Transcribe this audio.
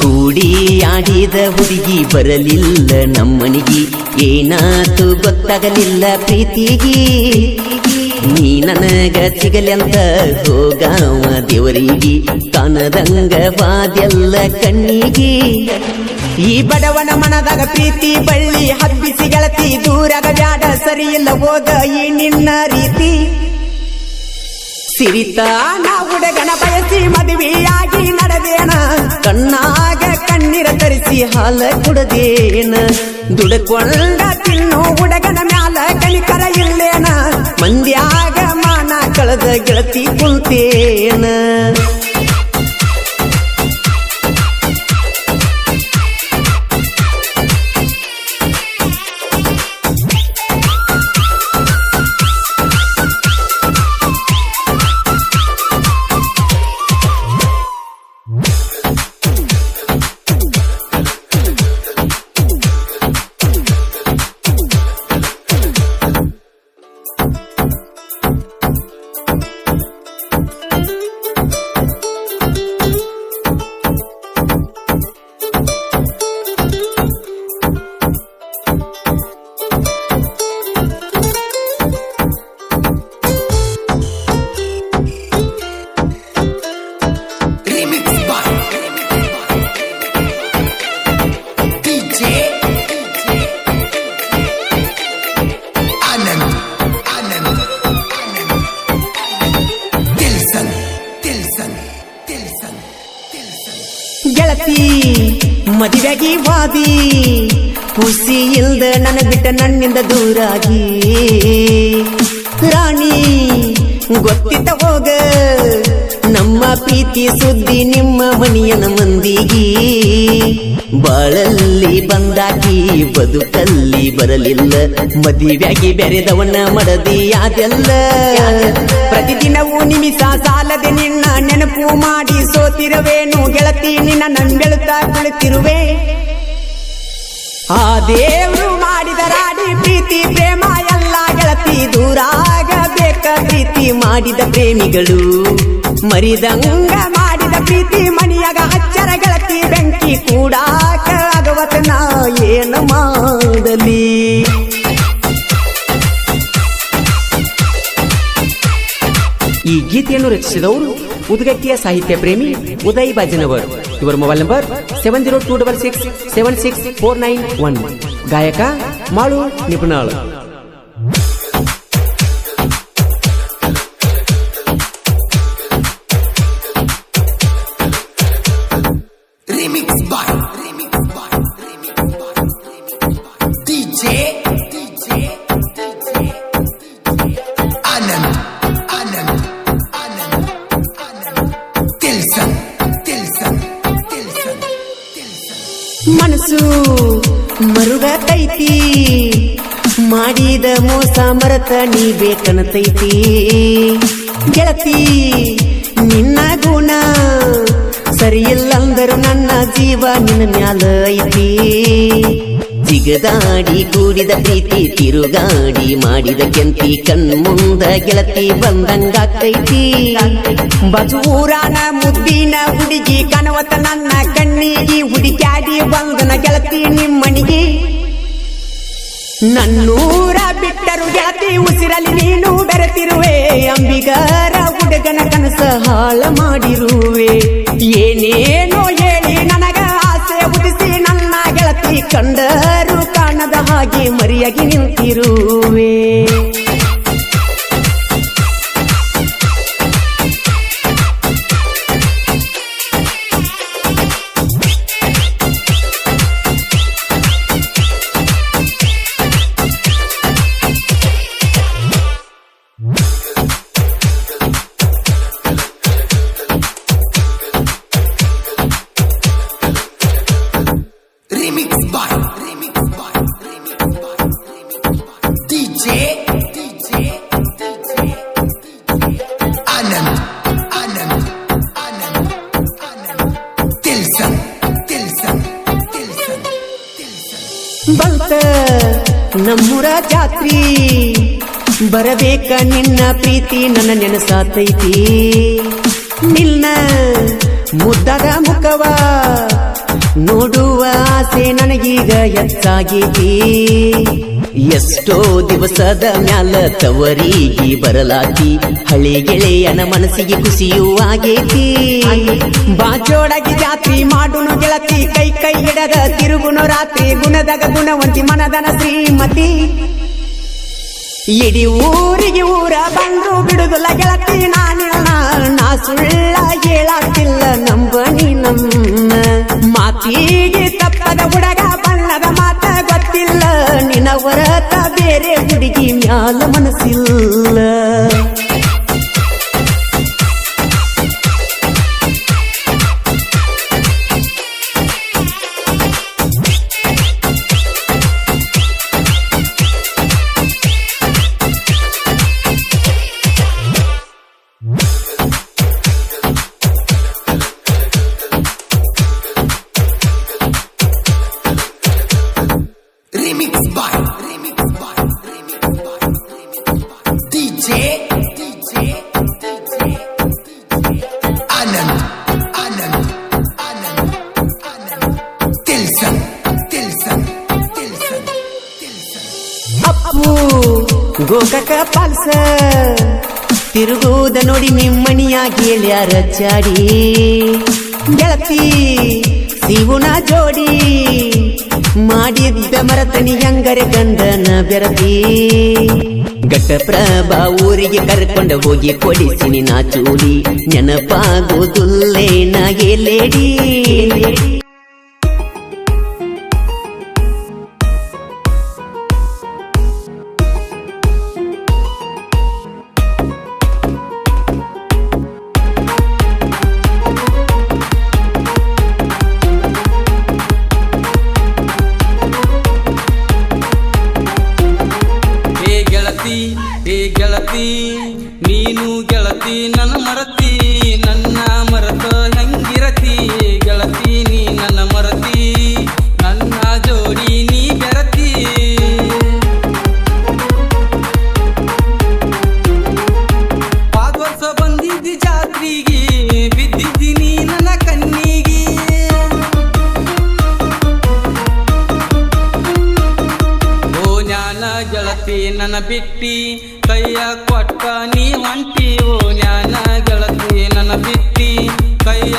ಕೂಡಿ ಆಡಿದ ಹುಡುಗಿ ಬರಲಿಲ್ಲ ನಮ್ಮನಿಗಿ. ಏನಾತು ಗೊತ್ತಾಗಲಿಲ್ಲ ಪ್ರೀತಿಗಿ. ನೀ ನನಗ ಸಿಗಲೆಂತ ಹೋಗಾವ ದೇವರಿಗೆ. ಕಾಣದಂಗ ಬಾದೆಲ್ಲ ಕಣ್ಣಿಗಿ. ಈ ಬಡವನ ಮನದಾಗ ಪ್ರೀತಿ ಬಳ್ಳಿ ಹಬ್ಬಿಸಿ ಗೆಳತಿ ದೂರಾಗ ಬ್ಯಾಡ ಸರಿ ಇಲ್ಲ ಹೋಗ ಈ ನಿನ್ನ ರೀತಿ. ಸಿರಿತಾನ ಹುಡುಗನ ಬಯಸಿ ಮದುವೆಯಾಗಿ ಹಾಲ ಕುಡದೇನ? ದುಡಕೊಂಡ ತಿನ್ನು ಹುಡಗನ ಮ್ಯಾಲ ಕಣಿಕರ ಇಲ್ಲೇನ? ಮಂದ್ಯಾಗ ಮಾನ ಕಳೆದ ಗೆಳತಿ ಕುಂತೇನ? ಗೆಳತಿ ಮದುವೆಗಿ ವಾದಿ ಖುಷಿ ಇಲ್ದ ನನ್ನ ಬಿಟ್ಟ ನನ್ನಿಂದ ದೂರಾಗಿ. ರಾಣಿ, ಗೊತ್ತಿದ್ದ ಹೋಗ, ನಮ್ಮ ಪ್ರೀತಿ ಸುದ್ದಿ ನಿಮ್ಮ ಮನೆಯನ ಮಂದಿಗಿ. ಬಾಳಲ್ಲಿ ಬಂದಾಕಿ, ಬದುಕಲ್ಲಿ ಬರಲಿಲ್ಲ ಮದುವೆಯಾಗಿ ಮಡದಿ ಅದೆಲ್ಲ ಪ್ರತಿದಿನವೂ ನಿಮಿಷ ಸಾಲದೆ ನಿನ್ನ ನೆನಪು ಮಾಡಿ ಸೋತಿರುವೆನು. ಗೆಳತಿ ನಿನ್ನ ನಂಬೆಳುತ್ತಾ ಕುಳಿತಿರುವೆ. ಆ ದೇವರು ಮಾಡಿದ ರಾಡಿ ಪ್ರೀತಿ, ಪ್ರೇಮ ಎಲ್ಲ ಗೆಳತಿ ದೂರಾಗ ಬೇಕ ಪ್ರೀತಿ ಮಾಡಿದ ಪ್ರೇಮಿಗಳು ಮರಿದಂಗ ಮಾಡಿದ ಪ್ರೀತಿ ಮನಿಯಾಗ ಅಚ್ಚರ ಗೆಳತಿ ಬೆಂಕಿ ಕೂಡ ಆಗವತ ನಾ ಏನು ಮಾಡಲಿ. ಈ ಗೀತೆಯನ್ನು ರಚಿಸಿದವರು उद्गतीय साहित्य प्रेमी उदयी बाजी नवर mobile number seven zero two double six seven six four nine one. One गायका माळू निपणाळ आनंद ಮರುಗತೈತಿ ಮಾಡಿದ ಮೋಸ ಮರತ ನೀ ಬೇಕನತೈತಿ ಗೆಳತಿ, ನಿನ್ನ ಗುಣ ಸರಿಯಿಲ್ಲಂದರು ನನ್ನ ಜೀವ ನಿನ್ನ ಮ್ಯಾಲ ಐತಿ. ಜಿಗದಾಡಿ ಕೂಡಿದ ಪ್ರೀತಿ ತಿರುಗಾಡಿ ಮಾಡಿದ ಕೆಂತಿ ಕಣ್ಮುಂದ ಗೆಳತಿ ಬಂದಂಗಾಕೈತಿ ಬಜೂರಾನ ಮುದ್ದಿನ ಹುಡುಗಿ ಕನವತ ನನ್ನ ಕಣ್ಣಿಗೆ ಹುಡುಕ್ಯಾಡಿ ಬಂದನ ಗೆಳತಿ ನಿಮ್ಮನಿಗೆ ನನ್ನೂರ ಬಿಟ್ಟರು ಗೆಳತಿ ಉಸಿರಲ್ಲಿ ನೀನು ಬೆರೆತಿರುವೆ. ಅಂಬಿಗರ ಹುಡುಗನ ಕನಸ ಹಾಳ ಮಾಡಿರುವೆ ಹಾಗೆ ಮರಿಯಾಗಿ ನಿಂತಿರುವೆ. ನಮ್ಮೂರ ಜಾತ್ರಿ. ಬರಬೇಕ ನಿನ್ನ ಪ್ರೀತಿ ನನ್ನ ನೆನಸಾತೈತಿ. ನಿನ್ನ ಮುದ್ದದ ಮುಖವ ನೋಡುವ ಆಸೆ ನನಗೀಗ ಹೆಚ್ಚಾಗೈತಿ. ಎಷ್ಟೋ ದಿವಸದ ಮ್ಯಾಲ ತವರಿಗೆ ಬರಲಾತಿ ಹಳಿ ಗೆಳೆಯನ ಮನಸ್ಸಿಗೆ ಕುಸಿಯುವ ಆಗೈತಿ. ಬಾಜೋಡಗಿ ಜಾತ್ರಿ ಮಾಡುನು ಗೆಳತಿ, ಕೈ ಕೈ ಹಿಡದ ತಿರುಗುನು ರಾತ್ರಿ, ಗುಣದಾಗ ಗುಣವಂತಿ ಮನದನ ಶ್ರೀಮತಿ. ಇಡೀ ಊರಿಗೆ ಊರ ಬಂದ್ರು ಬಿಡುದಿಲ್ಲ ಗೆಳತಿ, ನಾನಿಲ್ಲ, ನಾ ಸುಳ್ಳ ಹೇಳಾತಿಲ್ಲ ನಂಬನಿ ನಮ್ಮ ಮಾತಿಗೆ ತಪ್ಪದ ಹುಡುಗ Tilson Tilson Tilson Appu, Gokak ಪಾಲ್ಸ. ತಿರುಗುವುದ ನೋಡಿ ನಿಮ್ಮಣಿಯ ಗೆಳ್ಯಾರ ಚಾಡಿ ಗೆಳತಿ ಶಿವನ ಜೋಡಿ. ಮಾಡಿದ್ದ ಮರತನಿ ಹೆಂಗರೆ ಗಂಧನ ಬೆರತಿ. ಘಟ್ಟಪ್ರಭಾ ಊರಿಗೆ ಕರ್ಕೊಂಡ ಹೋಗಿ ಕೊಡಿಸಿನಿ ನಾ ಚೂಡಿ. ನೆನಪಾಗೋದುಲ್ಲೇ ನಾಗೆ ಲೇಡಿ. ಬಿಟ್ಟಿ ಕೈಯ ಕೊಟ್ಟ ನೀ ಹೊಂಟಿ ಓ ಜ್ಞಾನ ಗೆಳತಿ ನನ್ನ ಬಿಟ್ಟಿ.